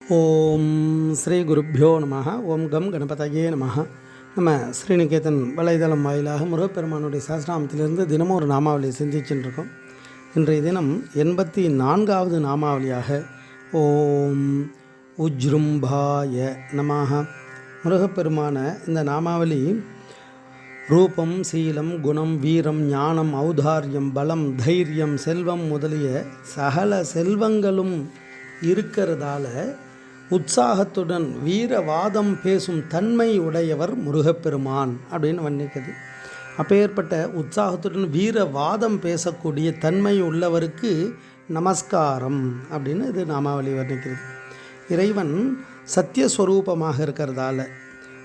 ஓம் ஸ்ரீ குருப்பியோ நம ஓம் கம் கணபதையே நம நம்ம ஸ்ரீநிகேதன் வலைதளம் வாயிலாக முருகப்பெருமானுடைய சாஸ்திராமத்திலிருந்து தினமும் ஒரு நாமாவளியை சிந்திச்சுட்டு இன்றைய தினம் எண்பத்தி நான்காவது நாமாவளியாக ஓம் உஜ்ரும்பாய நமஹ. முருகப்பெருமான இந்த நாமாவளி ரூபம் சீலம் குணம் வீரம் ஞானம் ஔதாரியம் பலம் தைரியம் செல்வம் முதலிய சகல செல்வங்களும் இருக்கிறதால உற்சாகத்துடன் வீரவாதம் பேசும் தன்மை உடையவர் முருகப்பெருமான் அப்படின்னு வர்ணிக்குது. அப்பேற்பட்ட உற்சாகத்துடன் வீரவாதம் பேசக்கூடிய தன்மை உள்ளவருக்கு நமஸ்காரம் அப்படின்னு இது நாமாவளி வர்ணிக்கிறது. இறைவன் சத்தியஸ்வரூபமாக இருக்கிறதால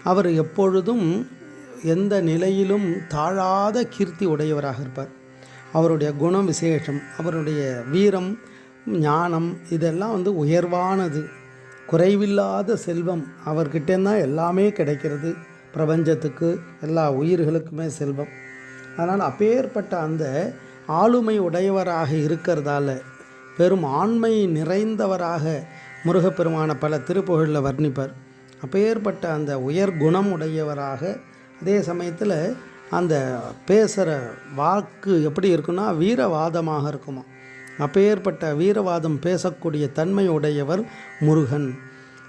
அவர் எப்பொழுதும் எந்த நிலையிலும் தாழாத கீர்த்தி உடையவராக இருப்பார். அவருடைய குணம் விசேஷம் அவருடைய வீரம் ஞானம் இதெல்லாம் வந்து உயர்வானது. குறைவில்லாத செல்வம் அவர்கிட்டேருந்தான் எல்லாமே கிடைக்கிறது. பிரபஞ்சத்துக்கு எல்லா உயிர்களுக்குமே செல்வம். அதனால் அப்பேற்பட்ட அந்த ஆளுமை உடையவராக இருக்கிறதால பெரும் ஆண்மை நிறைந்தவராக முருகப்பெருமான பல திருப்புகழில் வர்ணிப்பார். அப்பேற்பட்ட அந்த உயர் குணம் உடையவராக அதே சமயத்தில் அந்த பேசுகிற வாக்கு எப்படி இருக்குன்னா வீரவாதமாக இருக்குமா. அப்பேற்பட்ட வீரவாதம் பேசக்கூடிய தன்மை உடையவர் முருகன்.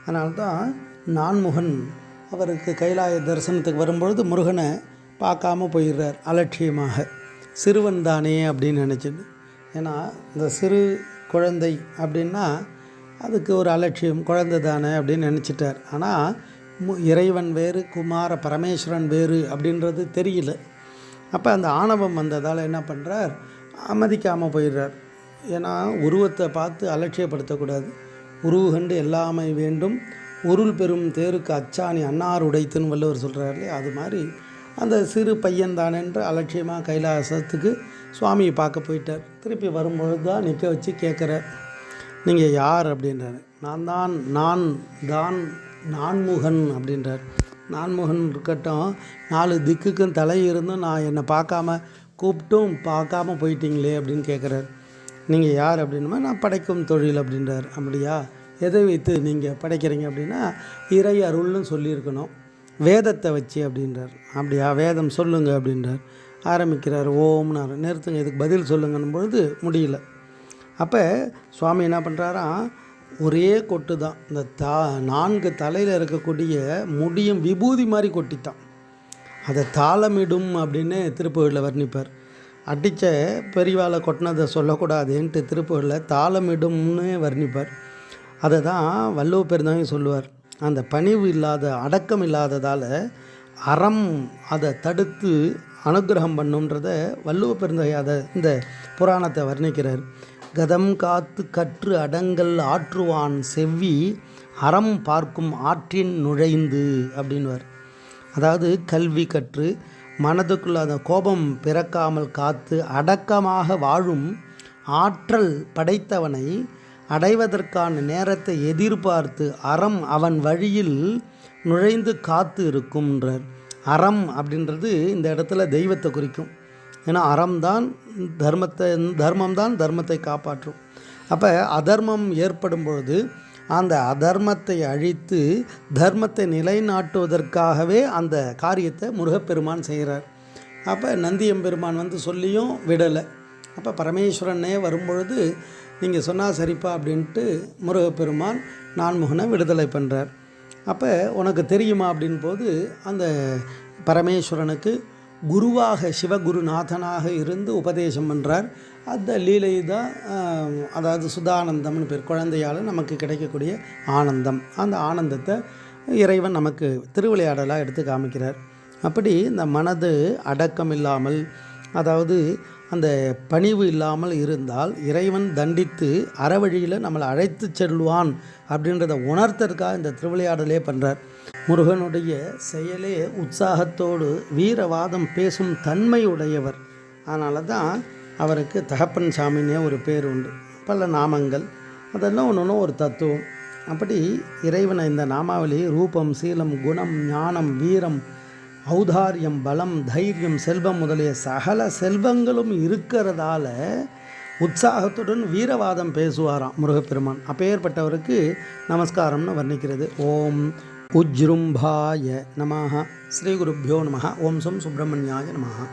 அதனால்தான் நான்முகன் அவருக்கு கைலாய தரிசனத்துக்கு வரும்பொழுது முருகனை பார்க்காம போயிடுறார் அலட்சியமாக. சிறுவன் தானே அப்படின்னு நினச்சிட்டு. ஏன்னா இந்த சிறு குழந்தை அப்படின்னா அதுக்கு ஒரு அலட்சியம் குழந்தை தானே அப்படின்னு நினச்சிட்டார். ஆனால் இறைவன் வேறு குமார பரமேஸ்வரன் வேறு அப்படின்றது தெரியல. அப்போ அந்த ஆணவம் வந்ததால் என்ன பண்ணுறார் அமதிக்காமல் போயிடுறார். ஏன்னா உருவத்தை பார்த்து அலட்சியப்படுத்தக்கூடாது. உருவு கண்டு எல்லாமை வேண்டும். உருள் பெறும் தேருக்கு அச்சாணி அன்னார் உடைத்துன்னு வள்ளுவர் சொல்கிறார் இல்லையா அது மாதிரி அந்த சிறு பையன் தானென்று அலட்சியமாக கைலாசத்துக்கு சுவாமியை பார்க்க போயிட்டார். திருப்பி வரும்பொழுது தான் நிற்க வச்சு கேட்குறார். நீங்கள் யார்? அப்படின்றாரு. நான் தான் நான் தான் நான்முகன் அப்படின்றார். நான்முகன் இருக்கட்டும் நாலு திக்குக்கும் தலை இருந்தும் நான் என்னை பார்க்காம கூப்பிட்டும் பார்க்காம போயிட்டீங்களே அப்படின்னு கேட்குறாரு. நீங்கள் யார் அப்படின்னுமா நான் படைக்கும் தொழில் அப்படின்றார். அப்படியா? எதை வைத்து நீங்கள் படைக்கிறீங்க அப்படின்னா இறை அருள்னு சொல்லியிருக்கணும். வேதத்தை வச்சு அப்படின்றார். அப்படியா? வேதம் சொல்லுங்க அப்படின்றார். ஆரம்பிக்கிறார். ஓம்னார். நிறுத்துங்க இதுக்கு பதில் சொல்லுங்கன்னும் பொழுது முடியல. அப்போ சுவாமி என்ன பண்ணுறாராம் ஒரே கொட்டு தான். இந்த தா நான்கு தலையில் இருக்கக்கூடிய முடியும் விபூதி மாதிரி கொட்டித்தான் அதை தாளமிடும் அப்படின்னு திருப்புகளில் வர்ணிப்பார். அடித்த பெரியவாளை கொட்டினதை சொல்லக்கூடாதுன்ட்டு திருப்புகளில் தாளமிடும்னு வர்ணிப்பார். அதை தான் வள்ளுவ பெருந்தவங்க சொல்லுவார். அந்த பணிவு இல்லாத அடக்கம் இல்லாததால் அறம் அதை தடுத்து அனுக்கிரகம் பண்ணுன்றத வள்ளுவ பெருந்தகை அதை இந்த புராணத்தை வர்ணிக்கிறார். கதம் காத்து கற்று அடங்கல் ஆற்றுவான் செவ்வி அறம் பார்க்கும் ஆற்றின் நுழைந்து அப்படின்வார் அதாவது கல்வி கற்று மனதுக்குள்ள அந்த கோபம் பிறக்காமல் காத்து அடக்கமாக வாழும் ஆற்றல் படைத்தவனை அடைவதற்கான நேரத்தை எதிர்பார்த்து அறம் அவன் வழியில் நுழைந்து காத்து இருக்கும்ன்றார். அறம் அப்படின்றது இந்த இடத்துல தெய்வத்தை குறிக்கும். ஏன்னா அறம்தான் தர்மத்தை தர்மம்தான் தர்மத்தை காப்பாற்றும். அப்போ அதர்மம் ஏற்படும் பொழுது அந்த அதர்மத்தை அழித்து தர்மத்தை நிலைநாட்டுவதற்காகவே அந்த காரியத்தை முருகப்பெருமான் செய்கிறார். அப்போ நந்தியம்பெருமான் வந்து சொல்லியும் விடலை. அப்போ பரமேஸ்வரனே வரும்பொழுது நீங்கள் சொன்னால் சரிப்பா அப்படின்ட்டு முருகப்பெருமான் நான்முகனை விடுதலை பண்ணுறார் அப்போ உனக்கு தெரியுமா அப்படின் போது அந்த பரமேஸ்வரனுக்கு குருவாக சிவகுருநாதனாக இருந்து உபதேசம் பண்ணுறார் அந்த லீலை தான் அதாவது சுதானந்தம்னு பேர் குழந்தையால் நமக்கு கிடைக்கக்கூடிய ஆனந்தம். அந்த ஆனந்தத்தை இறைவன் நமக்கு திருவிளையாடலாக எடுத்து காமிக்கிறார். அப்படி இந்த மனது அடக்கம் இல்லாமல் அதாவது அந்த பணிவு இல்லாமல் இருந்தால் இறைவன் தண்டித்து அறவழியில் நம்மளை அழைத்து செல்வான் அப்படின்றத உணர்த்தறதுக்காக இந்த திருவிளையாடலே பண்ணுறார் முருகனுடைய செயலே உற்சாகத்தோடு வீரவாதம் பேசும் தன்மையுடையவர். அதனால தான் அவருக்கு தகப்பன் சாமின்னே ஒரு பேர் உண்டு. பல நாமங்கள். அதெல்லாம் ஒன்று ஒரு தத்துவம். அப்படி இறைவனை இந்த நாமாவளி ரூபம் சீலம் குணம் ஞானம் வீரம் ஔதாரியம் பலம் தைரியம் செல்வம் முதலிய சகல செல்வங்களும் இருக்கிறதால உற்சாகத்துடன் வீரவாதம் பேசுவாராம் முருகப்பெருமான். அப்பேற்பட்டவருக்கு நமஸ்காரம்னு வர்ணிக்கிறது. ஓம் உஜ்ரும்பாய நமஹ ஸ்ரீ குருப்பியோ நமஹ ஓம் சம் சுப்பிரமணியாய நமஹ